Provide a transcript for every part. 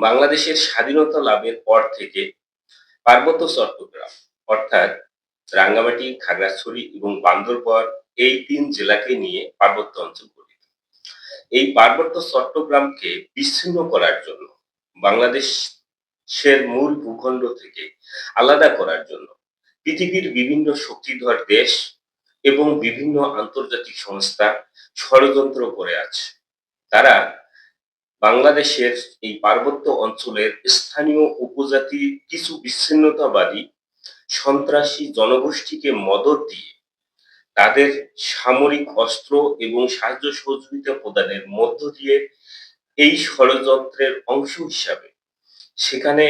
বাংলাদেশের স্বাধীনতা লাভের পর থেকে পার্বত্য চট্টগ্রাম, অর্থাৎ রাঙ্গামাটি, খাগড়াছড়ি এবং বান্দরবন এই তিন জেলাকে নিয়ে পার্বত্য অঞ্চল গঠিত। এই পার্বত্য চট্টগ্রামকে বিচ্ছিন্ন করার জন্য, বাংলাদেশের মূল ভূখণ্ড থেকে আলাদা করার জন্য পৃথিবীর বিভিন্ন শক্তিধর দেশ এবং বিভিন্ন আন্তর্জাতিক সংস্থা ষড়যন্ত্র করে আছে। তারা বাংলাদেশের এই পার্বত্য অঞ্চলের স্থানীয় উপজাতি কিছু বিচ্ছিন্নতাবাদী সন্ত্রাসী জনগোষ্ঠীকে মদত দিয়ে তাদের সামরিক অস্ত্র এবং সাহায্য সহযোগিতা প্রদানের মধ্য দিয়ে এই ষড়যন্ত্রের অংশ হিসাবে সেখানে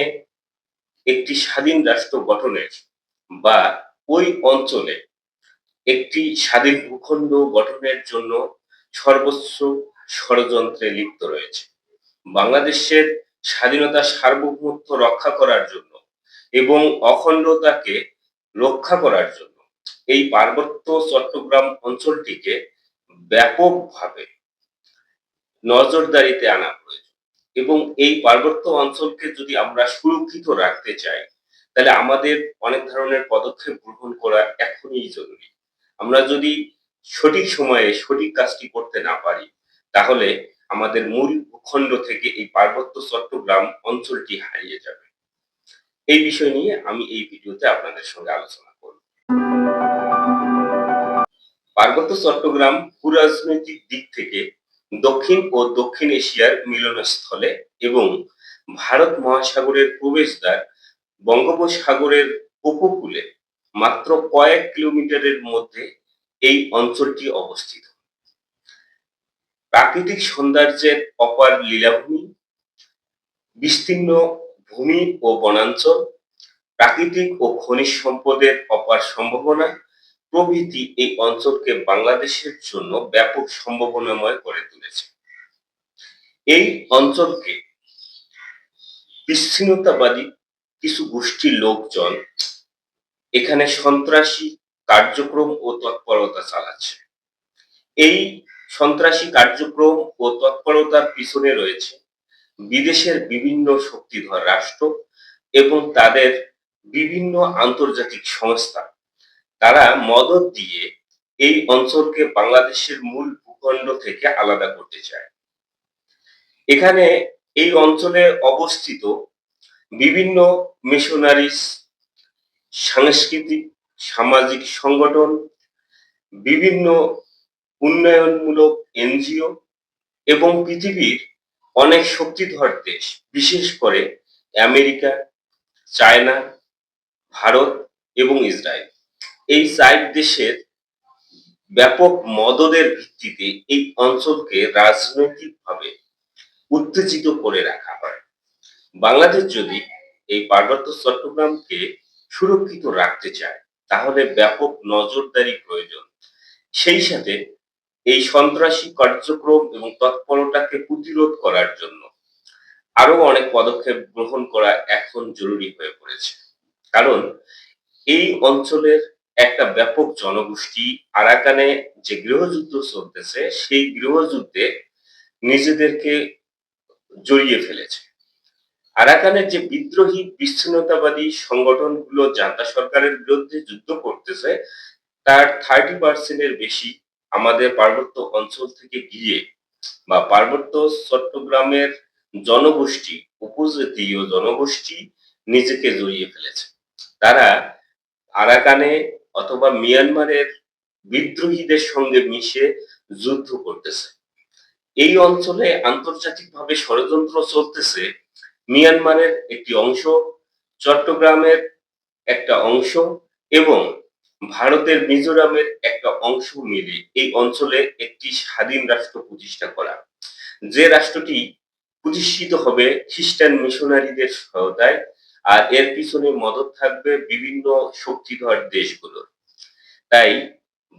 একটি স্বাধীন রাষ্ট্র গঠনের বা ওই অঞ্চলে একটি স্বাধীন ভূখণ্ড গঠনের জন্য সর্বোচ্চ ষড়যন্ত্রে লিপ্ত রয়েছে। বাংলাদেশের স্বাধীনতা সার্বভৌমত্ব রক্ষা করার জন্য এবং অখণ্ডতাকে রক্ষা করার জন্য এই পার্বত্য চট্টগ্রাম অঞ্চলটিকে ব্যাপকভাবে নজরদারিতে আনা প্রয়োজন। এবং এই পার্বত্য অঞ্চলকে যদি আমরা সুরক্ষিত রাখতে চাই, তাহলে আমাদের অনেক ধরনের পদক্ষেপ গ্রহণ করা এখনই জরুরি। আমরা যদি সঠিক সময়ে সঠিক কাজটি করতে না পারি, তাহলে আমাদের মূল ভূখণ্ড থেকে এই পার্বত্য চট্টগ্রাম অঞ্চলটি হারিয়ে যাবে। এই বিষয় নিয়ে আমি এই ভিডিওতে আপনাদের সঙ্গে আলোচনা করব। পার্বত্য চট্টগ্রাম ভূরাজনৈতিক দিক থেকে দক্ষিণ ও দক্ষিণ এশিয়ার মিলনস্থলে এবং ভারত মহাসাগরের প্রবেশদ্বার বঙ্গোপসাগরের উপকূলে মাত্র কয়েক কিলোমিটারের মধ্যে এই অঞ্চলটি অবস্থিত। প্রাকৃতিক সৌন্দর্যের অপার লীলাভূমি, বিস্তীর্ণ ভূমি ও বনাঞ্চল, প্রাকৃতিক ও খনিজ সম্পদের অপার সম্ভাবনা, প্রভৃতি এই অঞ্চলকে বাংলাদেশের জন্য ব্যাপক সম্ভাবনাময় করে তুলেছে। এই অঞ্চলকে বিচ্ছিন্নতাবাদী কিছু গোষ্ঠীর লোকজন এখানে সন্ত্রাসী কার্যক্রম ও তৎপরতা চালাচ্ছে। এই সন্ত্রাসী কার্যক্রম ও তৎপরতার পিছনে রয়েছে বিদেশের বিভিন্ন শক্তিধর রাষ্ট্র এবং তাদের বিভিন্ন আন্তর্জাতিক সংস্থা। তারা মদত দিয়ে এই অঞ্চলকে বাংলাদেশের মূল ভূখণ্ড থেকে আলাদা করতে চায়। এখানে এই অঞ্চলে অবস্থিত বিভিন্ন মিশনারিস, সাংস্কৃতিক, সামাজিক সংগঠন, বিভিন্ন উন্নয়নমূলক এনজিও এবং পৃথিবীর অনেক শক্তিধর দেশ, বিশেষ করে আমেরিকা, চায়না, ভারত এবং ইসরায়েল। এই চার দেশের ব্যাপক মদদের ভিত্তিতে এই অঞ্চলকে রাজনৈতিকভাবে উত্তেজিত করে রাখা হয়। বাংলাদেশ যদি এই পার্বত্য চট্টগ্রামকে সুরক্ষিত রাখতে চায়, তাহলে ব্যাপক নজরদারি প্রয়োজন। সেই সাথে এই সন্ত্রাসী কার্যক্রম এবং তৎপরতাকে প্রতিরোধ করার জন্য আরও অনেক পদক্ষেপ গ্রহণ করা এখন জরুরি হয়ে পড়েছে। কারণ এই অঞ্চলের একটা ব্যাপক জনগোষ্ঠী আরাকানে যে গৃহযুদ্ধ চলতেছে, সেই গৃহযুদ্ধে নিজেদেরকে জড়িয়ে ফেলেছে। আরাকানের যে বিদ্রোহী, বিচ্ছিন্নতাবাদী সংগঠনগুলো জান্তা সরকারের বিরুদ্ধে যুদ্ধ করতেছে, তার থার্টি পার্সেন্টের বেশি আমাদের পার্বত্য অঞ্চল থেকে গিয়ে বা পার্বত্য চট্টগ্রামের জনগোষ্ঠী, উপজাতীয় জনগোষ্ঠী নিজেকে জড়িয়ে ফেলেছে। তারা আরাকানে অথবা মিয়ানমারের বিদ্রোহীদের সঙ্গে মিশে যুদ্ধ করতেছে। এই অঞ্চলে আন্তর্জাতিকভাবে ষড়যন্ত্র চলতেছে মিয়ানমারের একটি অংশ, চট্টগ্রামের একটা অংশ এবং ভারতের মিজোরামের একটা অংশ মিলে এই অঞ্চলে একটি স্বাধীন রাষ্ট্র প্রতিষ্ঠা করা। যে রাষ্ট্রটি প্রতিষ্ঠিত হবে খ্রিস্টান মিশনারিদের সহায়তায়, আর এর পিছনে মদত থাকবে বিভিন্ন শক্তিধর দেশগুলোর। তাই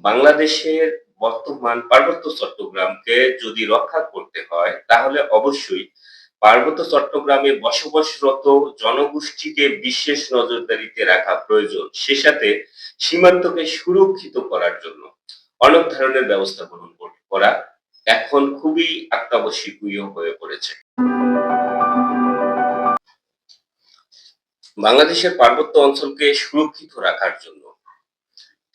বাংলাদেশের বর্তমান পার্বত্য চট্টগ্রামকে যদি রক্ষা করতে হয়, তাহলে অবশ্যই পার্বত্য চট্টগ্রামে বসবাসরত জনগোষ্ঠীকে বিশেষ নজরদারিতে রাখা প্রয়োজন, সে সাথে সীমান্তকে সুরক্ষিত করার জন্য অনেক ধরনের ব্যবস্থা গ্রহণ করা এখন খুবই অত্যাবশ্যকীয় হয়ে পড়েছে। বাংলাদেশের পার্বত্য অঞ্চলকে সুরক্ষিত রাখার জন্য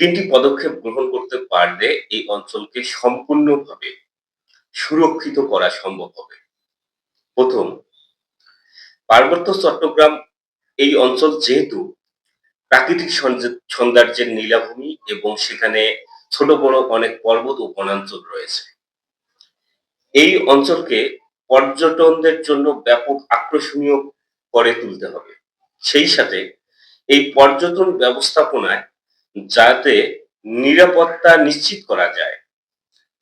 তিনটি পদক্ষেপ গ্রহণ করতে পারলে এই অঞ্চলকে সম্পূর্ণভাবে সুরক্ষিত করা সম্ভব হবে। প্রথম, পার্বত্য চট্টগ্রাম এই অঞ্চল যেহেতু প্রাকৃতিক সৌন্দর্যের নীলাভূমি এবং সেখানে ছোট, বড় অনেক পর্বত ও বনাঞ্চল রয়েছে। এই অঞ্চলকে পর্যটনদের জন্য ব্যাপক আকর্ষণীয় করে তুলতে হবে। সেই সাথে এই পর্যটন ব্যবস্থাপনায় যাতে নিরাপত্তা নিশ্চিত করা যায়,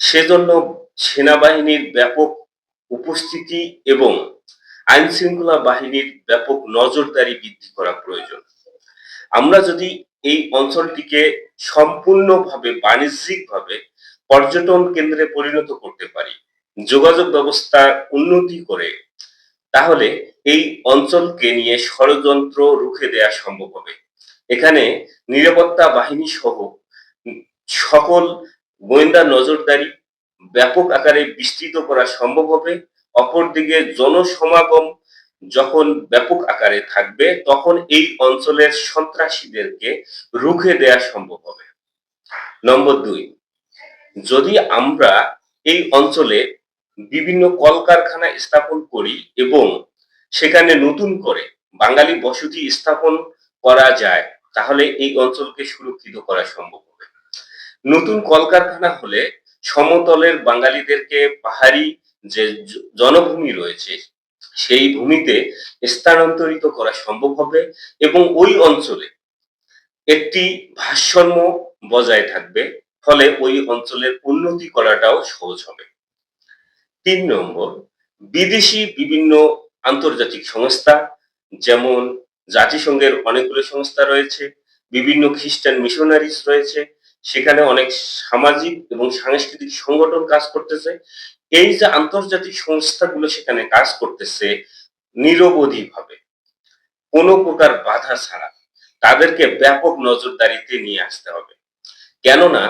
সেজন্য সেনাবাহিনীর ব্যাপক উপস্থিতি এবং আইন শৃঙ্খলা বাহিনীর ব্যাপক নজরদারি বৃদ্ধি করা প্রয়োজন। আমরা যদি এই অঞ্চলটিকে সম্পূর্ণভাবে, বাণিজ্যিকভাবে পর্যটন কেন্দ্রে পরিণত করতে পারি, যোগাযোগ ব্যবস্থা উন্নতি করে, তাহলে এই অঞ্চলকে নিয়ে ষড়যন্ত্র রুখে দেওয়া সম্ভব হবে। এখানে নিরাপত্তা বাহিনী সহ সকল গোয়েন্দা নজরদারি ব্যাপক আকারে বিস্তৃত করা সম্ভব হবে। অপরদিকে জনসমাগম যখন ব্যাপক আকারে থাকবে, তখন এই অঞ্চলের সন্ত্রাসীদেরকে রুখে দেয়া সম্ভব হবে। নম্বর দুই, যদি আমরা এই অঞ্চলে বিভিন্ন কলকারখানা স্থাপন করি এবং সেখানে নতুন করে বাঙালি বসতি স্থাপন করা যায়, তাহলে এই অঞ্চলকে সুরক্ষিত করা সম্ভব হবে। নতুন কলকারখানা হলে সমতলের বাঙালিদেরকে পাহাড়ি যে জনভূমি রয়েছে, সেই ভূমিতে স্থানান্তরিত করা সম্ভব হবে এবং ওই অঞ্চলে একটি ভারসাম্য বজায় থাকবে, ফলে ওই অঞ্চলের উন্নতি করাটাও সহজ হবে। তিন নম্বর, বিদেশি বিভিন্ন আন্তর্জাতিক সংস্থা, যেমন জাতিসংঘের অনেকগুলো সংস্থা রয়েছে, বিভিন্ন খ্রিস্টান মিশনারিজ রয়েছে সেখানে অনেক সামাজিক এবং সাংস্কৃতিক সংগঠন কাজ করতেছে। এই যে আন্তর্জাতিক সংস্থাগুলো সেখানে কাজ করতেছে নিরবধি ভাবে কোনো প্রকার বাধা ছাড়া তাদেরকে ব্যাপক নজরদারিতে নিয়ে আসতে হবে। কেননা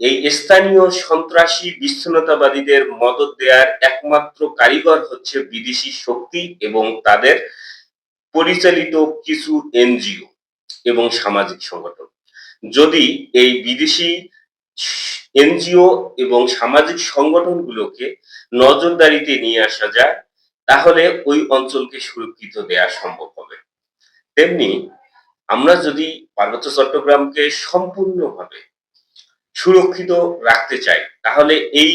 এই স্থানীয় সন্ত্রাসী বিচ্ছিন্নতাবাদীদের মদত দেওয়ার একমাত্র কারিগর হচ্ছে বিদেশি শক্তি এবং তাদের পরিচালিত কিছু এনজিও এবং সামাজিক সংগঠন। যদি এই বিদেশি এনজিও এবং সামাজিক সংগঠনগুলোকে নজরদারিতে নিয়ে আসা যায়, তাহলে ওই অঞ্চলকে সুরক্ষিত দেয়া সম্ভব হবে। তেমনি আমরা যদি পার্বত্য চট্টগ্রামকে সম্পূর্ণভাবে সুরক্ষিত রাখতে চাই, তাহলে এই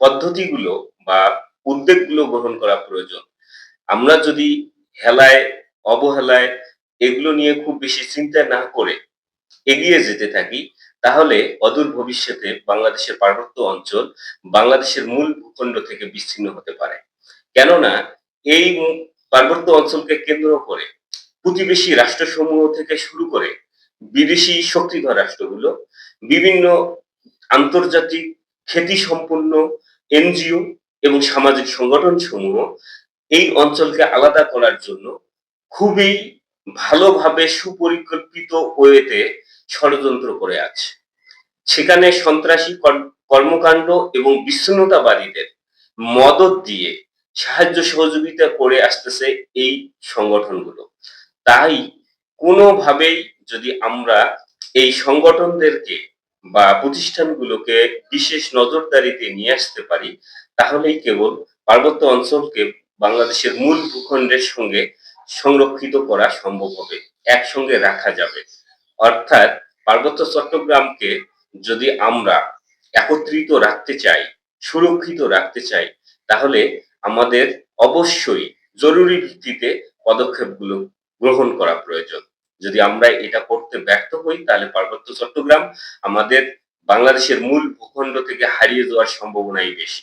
পদ্ধতিগুলো বা উদ্যোগগুলো গ্রহণ করা প্রয়োজন। আমরা যদি হেলায়, অবহেলায় এগুলো নিয়ে খুব বেশি চিন্তা না করে এগিয়ে যেতে থাকি, তাহলে অদূর ভবিষ্যতে বাংলাদেশের পার্বত্য অঞ্চল বাংলাদেশের মূল ভূখণ্ড থেকে বিচ্ছিন্ন হতে পারে। কেননা, এই পার্বত্য অঞ্চলকে কেন্দ্র করে প্রতিবেশী রাষ্ট্রসমূহ থেকে শুরু করে বিদেশি শক্তিধর রাষ্ট্রগুলো, বিভিন্ন আন্তর্জাতিক খ্যাতি সম্পন্ন এনজিও এবং সামাজিক সংগঠন সমূহ এই অঞ্চলকে আলাদা করার জন্য খুবই ভালোভাবে সুপরিকল্পিত ওয়েতে ষড়যন্ত্র করে আছে। সেখানে সন্ত্রাসী কর- কর্মকাণ্ড এবং বিচ্ছিন্নতাবাদীদের মদত দিয়ে সাহায্য সহযোগিতা করে আসতেছে এই সংগঠনগুলো। তাই কোনোভাবেই যদি আমরা এই সংগঠনদেরকে বা প্রতিষ্ঠানগুলোকে বিশেষ নজরদারিতে নিয়ে আসতে পারি, তাহলেই কেবল পার্বত্য অঞ্চলকে বাংলাদেশের মূল ভূখণ্ডের সঙ্গে সংরক্ষিত করা সম্ভব হবে, একসঙ্গে রাখা যাবে। অর্থাৎ পার্বত্য চট্টগ্রামকে যদি আমরা একত্রিত রাখতে চাই, সুরক্ষিত রাখতে চাই, তাহলে আমাদের অবশ্যই জরুরি ভিত্তিতে পদক্ষেপগুলো গ্রহণ করা প্রয়োজন। যদি আমরা এটা করতে ব্যর্থ হই, তাহলে পার্বত্য চট্টগ্রাম আমাদের বাংলাদেশের মূল ভূখণ্ড থেকে হারিয়ে যাওয়ার সম্ভাবনাই বেশি।